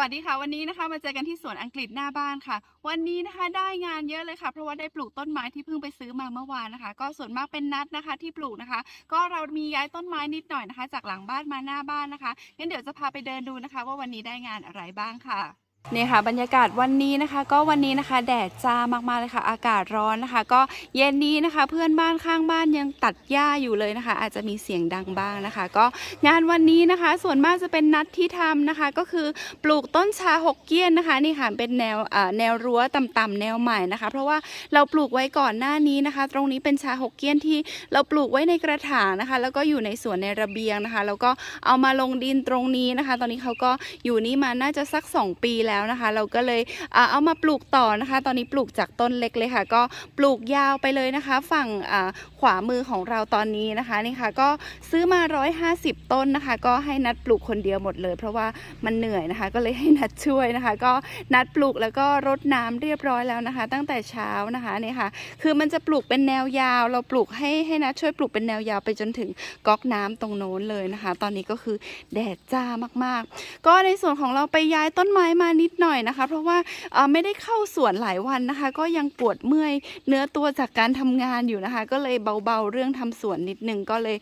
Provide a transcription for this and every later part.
วัสดีค่ะ วันนี้นะคะมาเจอกันที่สวนอังกฤษหน้าบ้านค่ะ วันนี้นะคะได้งานเยอะเลยค่ะ เพราะว่าได้ปลูกต้นไม้ที่เพิ่งไปซื้อมาเมื่อวานนะคะ ก็ส่วนมากเป็นนัดนะคะที่ปลูกนะคะ ก็เรามีย้ายต้นไม้นิดหน่อยนะคะ จากหลังบ้านมาหน้าบ้านนะคะงั้นเดี๋ยวจะพาไปเดินดูนะคะ ว่าวันนี้ได้งานอะไรบ้างค่ะ นี่ค่ะบรรยากาศวันนี้นะคะ ก็วันนี้นะคะ แดดจ้ามากๆเลยค่ะ อากาศร้อนนะคะ ก็เย็นนี้นะคะ เพื่อนบ้านข้างบ้านยังตัดหญ้าอยู่เลยนะคะ อาจจะมีเสียงดังบ้างนะคะ ก็งานวันนี้นะคะ ส่วนมากจะเป็นนัดที่ทำนะคะ ก็คือปลูกต้นชาหกเกี้ยนนะคะนี่ค่ะเป็นแนวแนวรั้วต่ำๆแนวใหม่นะคะ เพราะว่าเราปลูกไว้ก่อนหน้านี้นะคะ ตรงนี้เป็นชาหกเกี้ยนที่เราปลูกไว้ในกระถางนะคะ แล้วก็อยู่ในสวนในระเบียงนะคะ แล้วก็เอามาลงดินตรงนี้นะคะ ตอนนี้เขาก็อยู่นี่มาน่าจะสัก 2 ปีแล้วนะคะ เราก็เลยเอามาปลูกต่อนะคะ ตอนนี้ปลูกจากต้นเล็กเลยค่ะ ก็ปลูกยาวไปเลยนะคะ ฝั่งขวามือของเราตอนนี้นะคะนี่ค่ะก็ซื้อมา 150 ต้นนะคะ ก็ให้นัดปลูกคนเดียวหมดเลย เพราะว่ามันเหนื่อยนะคะ ก็เลยให้นัดช่วยนะคะ ก็นัดปลูกแล้วก็รดน้ำเรียบร้อยแล้วนะคะ ตั้งแต่เช้านะคะนี่ค่ะ คือมันจะปลูกเป็นแนวยาว เราปลูกให้ให้นัดช่วยปลูกเป็นแนวยาวไปจนถึงก๊อกน้ำตรงโน้นเลยนะคะ ตอนนี้ก็คือแดดจ้ามากๆ ก็ในส่วนของเราไปย้ายต้นไม้มานิดหน่อยนะคะ เพราะว่าไม่ได้เข้าสวนหลายวันนะคะ ก็ยังปวดเมื่อยเนื้อตัวจากการทำงานอยู่นะคะ ก็เลยเบาๆเรื่องทำสวนนิดนึงก็เลย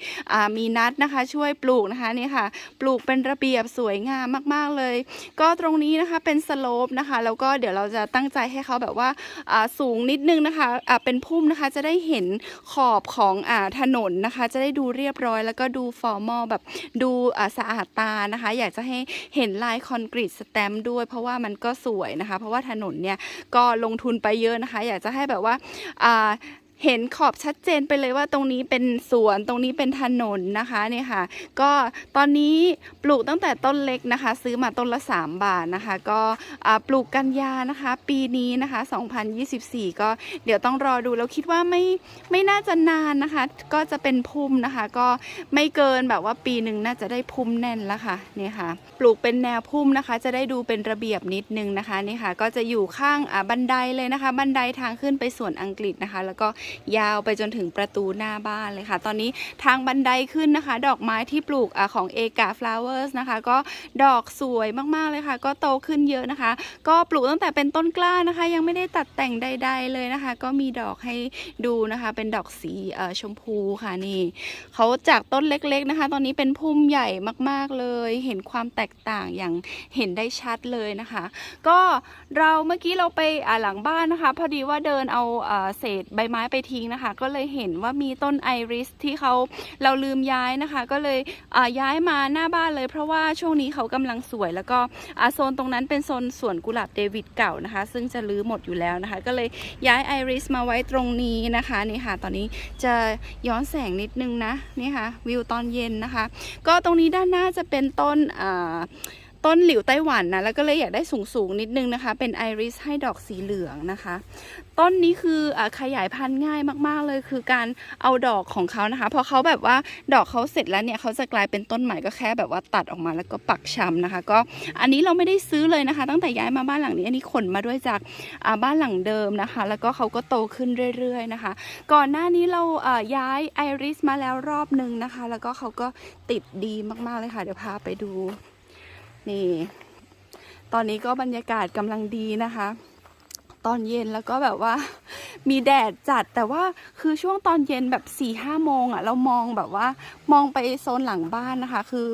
มีนัดนะคะ ช่วยปลูกนะคะนี่ค่ะ ปลูกเป็นระเบียบสวยงามมากๆเลย ก็ตรงนี้นะคะเป็นสโลปนะคะ แล้วก็เดี๋ยวเราจะตั้งใจให้เขาแบบว่าสูงนิดนึงนะคะอ่าเป็นพุ่มนะคะจะได้เห็นขอบของอถนนนะคะ จะได้ดูเรียบร้อย แล้วก็ดูฟอร์มอลแบบดูสะอาดตานะคะ อยากจะให้เห็นลายคอนกรีตสแตมป์ด้วยเพราะว่ามันก็สวยนะคะ เพราะว่าถนนเนี่ยก็ลงทุนไปเยอะนะคะ อยากจะให้แบบว่า เห็นขอบชัดเจนไปเลยว่าตรงนี้เป็นสวนตรงนี้เป็นถนนนะคะเนี่ยค่ะ ก็ตอนนี้ปลูกตั้งแต่ต้นเล็กนะคะ ซื้อมาต้นละ 3 บาทนะคะ ก็ปลูกกันยานะคะ ปีนี้นะคะ 2024 ก็เดี๋ยวต้องรอดูแล้วคิดว่าไม่ไม่น่าจะนานนะคะ ก็จะเป็นพุ่มนะคะ ก็ไม่เกินแบบว่าปีหนึ่งน่าจะได้พุ่มแน่นแล้วค่ะเนี่ยค่ะ ปลูกเป็นแนวพุ่มนะคะ จะได้ดูเป็นระเบียบนิดนึงนะคะนี่ค่ะ ก็จะอยู่ข้างบันไดเลยนะคะ บันไดทางขึ้นไปสวนอังกฤษนะคะ แล้วก็ยาวไปจนถึงประตูหน้าบ้านเลยค่ะ ตอนนี้ทางบันไดขึ้นนะคะ ดอกไม้ที่ปลูกอของเอกาฟลาวเวอร์สนะคะ ก็ดอกสวยมากๆเลยค่ะ ก็โตขึ้นเยอะนะคะ ก็ปลูกตั้งแต่เป็นต้นกล้านะคะ ยังไม่ได้ตัดแต่งใด ๆ เลยนะคะ ก็มีดอกให้ดูนะคะ เป็นดอกสีชมพูค่ะนี่เขาจากต้นเล็กๆนะคะ ตอนนี้เป็นพุ่มใหญ่มากๆเลย เห็นความแตกต่างอย่างเห็นได้ชัดเลยนะคะ ก็เราเมื่อกี้เราไปอ่าหลังบ้านนะคะ พอดีว่าเดินเอาเศษใบไม้ไปทิ้งนะคะ ก็เลยเห็นว่ามีต้นไอริสที่เขาเราลืมย้ายนะคะ ก็เลยย้ายมาหน้าบ้านเลย เพราะว่าช่วงนี้เขากำลังสวย แล้วก็โซนตรงนั้นเป็นโซนสวนกุหลาบเดวิดเก่านะคะ ซึ่งจะรื้อหมดอยู่แล้วนะคะ ก็เลยย้ายไอริสมาไว้ตรงนี้นะคะนี่ค่ะ ตอนนี้จะย้อนแสงนิดนึงนะนี่ค่ะวิวตอนเย็นนะคะ ก็ตรงนี้ด้านหน้าจะเป็นต้นอ่า ต้นหลิวไต้หวันนะแล้วก็เลยอยากได้สูงสูงๆนิดนึงนะคะ เป็นไอริสให้ดอกสีเหลืองนะคะ ต้นนี้คืออขยายพันธุ์ง่ายมากๆเลยคือการเอาดอกของเขานะคะพอเขาแบบว่าดอกเขาเสร็จแล้วเนี่ยเขาจะกลายเป็นต้นใหม่ก็แค่แบบว่าตัดออกมาแล้วก็ปักชำนะคะ ก็อันนี้เราไม่ได้ซื้อเลยนะคะ ตั้งแต่ย้ายมาบ้านหลังนี้อันนี้ขนมาด้วยจากบ้านหลังเดิมนะคะ แล้วก็เขาก็โตขึ้นเรื่อย ๆนะคะ ก่อนหน้านี้เราย้ายไอริสมาแล้วรอบนึงนะคะ แล้วก็เขาก็ติดดีมากๆเลยค่ะเดี๋ยวพาไปดู นี่ ตอนนี้ก็บรรยากาศกำลังดีนะคะ ตอนเย็นแล้วก็แบบว่า มีแดดจัดแต่ว่าคือช่วงตอนเย็นแบบ4ี่ห้าโมงอะ่ะ เรามองแบบว่า มองไปโซนหลังบ้านนะคะ คือ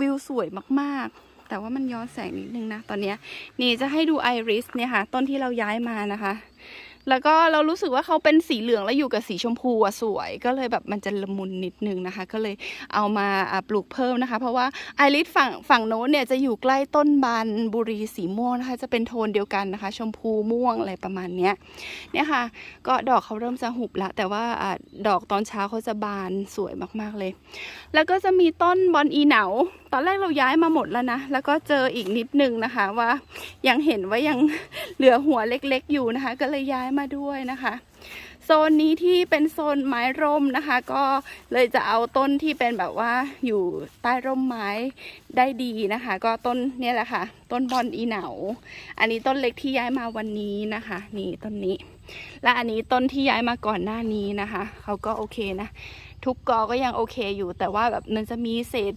วิวสวยมากๆ แต่ว่ามันย้อนแสงนิดนึงนะ ตอนนี้นี่จะให้ดูไอริสเนี่ยค่ะ ต้นที่เราย้ายมานะคะ แล้วก็เรารู้สึกว่าเขาเป็นสีเหลืองแล้วอยู่กับสีชมพูอะสวย ก็เลยแบบมันจะละมุนนิดนึงนะคะ ก็เลยเอามาปลูกเพิ่มนะคะ เพราะว่าไอริสฝั่งฝั่งโน้นเนี่ยจะอยู่ใกล้ต้นบานบุรีสีม่วงนะคะ จะเป็นโทนเดียวกันนะคะ ชมพูม่วงอะไรประมาณเนี้ยเนี่ยค่ะ ก็ดอกเขาเริ่มจะหุบละแต่ว่าดอกตอนเช้าเขาจะบานสวยมากๆเลย แล้วก็จะมีต้นบอนอีเหนา อนแรกเราย้ายมาหมดแล้วนะ แล้วก็เจออีกนิดนึงนะคะว่ายังเห็นว่ายังเหลือหัวเล็กๆอยู่นะคะ ก็เลยย้ายมาด้วยนะคะโซนนี้ที่เป็นโซนไม้ร่มนะคะ ก็เลยจะเอาต้นที่เป็นแบบว่าอยู่ใต้ร่มไม้ได้ดีนะคะ ก็ต้นเนี่ยแหละค่ะ ต้นบอนอีเหนา อันนี้ต้นเล็กที่ย้ายมาวันนี้นะคะ นี่ต้นนี้ และอันนี้ต้นที่ย้ายมาก่อนหน้านี้นะคะเขาก็โอเคนะ ทุกกอก็ยังโอเคอยู่ แต่ว่าแบบมันจะมีเศษ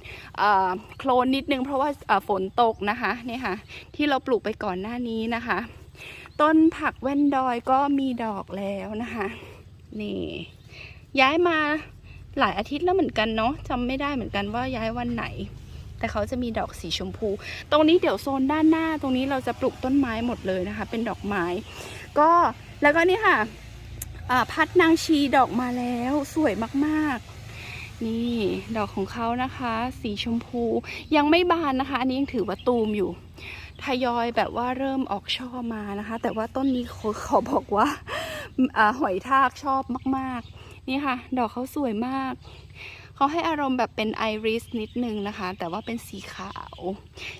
โคลนนิดนึง เพราะว่าฝนตกนะคะเนี่ยค่ะ ที่เราปลูกไปก่อนหน้านี้นะคะ ต้นผักแว่นดอยก็มีดอกแล้วนะคะ นี่ ย้ายมาหลายอาทิตย์แล้วเหมือนกันเนาะจำไม่ได้เหมือนกันว่าย้ายวันไหน แต่เขาจะมีดอกสีชมพู ตรงนี้เดี๋ยวโซนด้านหน้า ตรงนี้เราจะปลูกต้นไม้หมดเลยนะคะ เป็นดอกไม้ ก็แล้วก็นี่ค่ะพัดนางชีดอกมาแล้วสวยมากๆ นี่ดอกของเขานะคะ สีชมพูยังไม่บานนะคะ อันนี้ยังถือว่าตูมอยู่ทยอยแบบว่าเริ่มออกช่อมานะคะ แต่ว่าต้นนี้ขอขอบอกว่าอ่าหอยทากชอบมาก ๆ นี่ค่ะ ดอกเขาสวยมาก เขาให้อารมณ์แบบเป็นไอริสนิดนึงนะคะ แต่ว่าเป็นสีขาว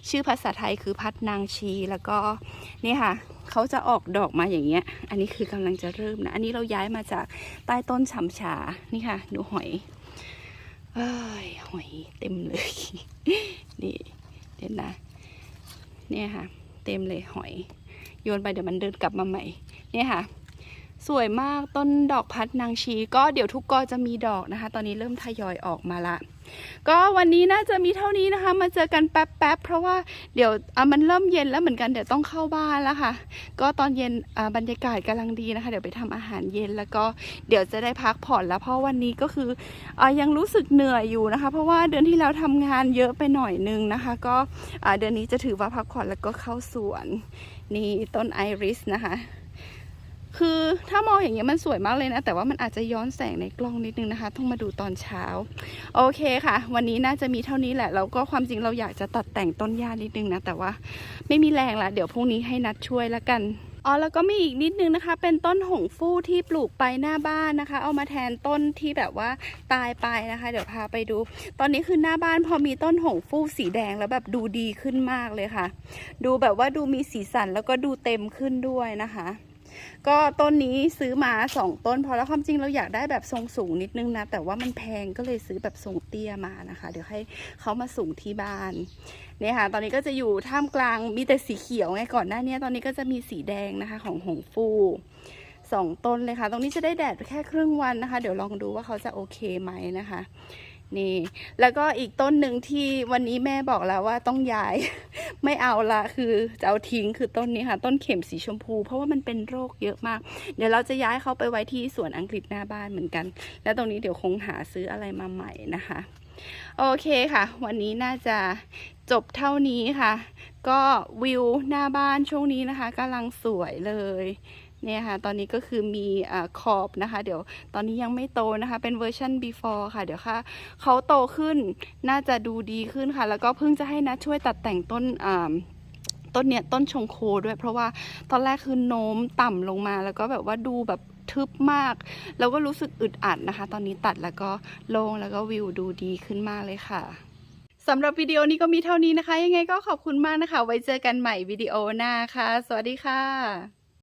ชื่อภาษาไทยคือพัดนางชีแล้วก็นี่ค่ะเขาจะออกดอกมาอย่างเงี้ย อันนี้คือกำลังจะเริ่มนะ อันนี้เราย้ายมาจากใต้ต้นฉ่ำชา นี่ค่ะ ดูหอยเอ้ยหอยเต็มเลย นี่เห็นนะ เนี่ยค่ะ เต็มเลยหอย โยนไปเดี๋ยวมันเดินกลับมาใหม่ เนี่ยค่ะ สวยมากต้นดอกพัดนางชี ก็เดี๋ยวทุกกอจะมีดอกนะคะ ตอนนี้เริ่มทยอยออกมาละ ก็วันนี้น่าจะมีเท่านี้นะคะ มาเจอกันแป๊บๆเพราะว่าเดี๋ยวมันเริ่มเย็นแล้วเหมือนกันเดี๋ยวต้องเข้าบ้านแล้วค่ะ ก็ตอนเย็นบรรยากาศกำลังดีนะคะ เดี๋ยวไปทำอาหารเย็นแล้วก็เดี๋ยวจะได้พักผ่อนแล้วเพราะวันนี้ก็คืออยังรู้สึกเหนื่อยอยู่นะคะ เพราะว่าเดือนที่แล้วทำงานเยอะไปหน่อยนึงนะคะ ก็เดือนนี้จะถือว่าพักผ่อนแล้วก็เข้าสวนนี่ต้นไอริสนะคะ คือถ้ามองอย่างเงี้ยมันสวยมากเลยนะ แต่ว่ามันอาจจะย้อนแสงในกล้องนิดนึงนะคะ ต้องมาดูตอนเช้า โอเคค่ะ วันนี้น่าจะมีเท่านี้แหละแล้วก็ความจริงเราอยากจะตัดแต่งต้นหญ้านิดนึงนะ แต่ว่าไม่มีแรงละเดี๋ยวพรุ่งนี้ให้นัดช่วยละกันอ๋อแล้วก็มีอีกนิดนึงนะคะ เป็นต้นหงฟู่ที่ปลูกไปหน้าบ้านนะคะ เอามาแทนต้นที่แบบว่าตายไปนะคะ เดี๋ยวพาไปดู ตอนนี้คือหน้าบ้านพอมีต้นหงฟู่สีแดงแล้วแบบดูดีขึ้นมากเลยค่ะ ดูแบบว่าดูมีสีสันแล้วก็ดูเต็มขึ้นด้วยนะคะ ก็ต้นนี้ซื้อมาสองต้น พอแล้วความจริงเราอยากได้แบบทรงสูงนิดนึงนะ แต่ว่ามันแพงก็เลยซื้อแบบทรงเตี้ยมานะคะ เดี๋ยวให้เขามาสูงที่บ้านเนี่ยค่ะ ตอนนี้ก็จะอยู่ท่ามกลางมีแต่สีเขียวไงก่อนหน้านี้ตอนนี้ก็จะมีสีแดงนะคะของหงฟูสองต้นเลยค่ะ ตรงนี้จะได้แดดแค่ครึ่งวันนะคะ เดี๋ยวลองดูว่าเขาจะโอเคไหมนะคะ นี่ แล้วก็อีกต้นหนึ่งที่วันนี้แม่บอกแล้วว่าต้องย้าย ไม่เอาละคือจะเอาทิ้งคือต้นนี้ค่ะ ต้นเข็มสีชมพู เพราะว่ามันเป็นโรคเยอะมาก เดี๋ยวเราจะย้ายเขาไปไว้ที่สวนอังกฤษหน้าบ้านเหมือนกัน แล้วตรงนี้เดี๋ยวคงหาซื้ออะไรมาใหม่นะคะ โอเคค่ะ วันนี้น่าจะจบเท่านี้ค่ะ ก็วิวหน้าบ้านช่วงนี้นะคะกำลังสวยเลย เนี่ยค่ะ ตอนนี้ก็คือมีอขอบนะคะ เดี๋ยวตอนนี้ยังไม่โตนะคะ เป็นเวอร์ชัน before ค่ะ เดี๋ยวค่ะเขาโตขึ้นน่าจะดูดีขึ้นค่ะ แล้วก็เพิ่งจะให้นะช่วยตัดแต่งต้นต้นเนี้ยต้นชงโคด้วย เพราะว่าตอนแรกคือโน้มต่ำลงมา แล้วก็แบบว่าดูแบบทึบมาก แล้วก็รู้สึกอึดอัดนะคะ ตอนนี้ตัดแล้วก็โล่งแล้วก็วิวดูดีขึ้นมากเลยค่ะสำหรับวิดีโอนี้ก็มีเท่านี้นะคะ ยังไงก็ขอบคุณมากนะคะ ไว้เจอกันใหม่วิดีโอหน้าค่ะ สวัสดีค่ะ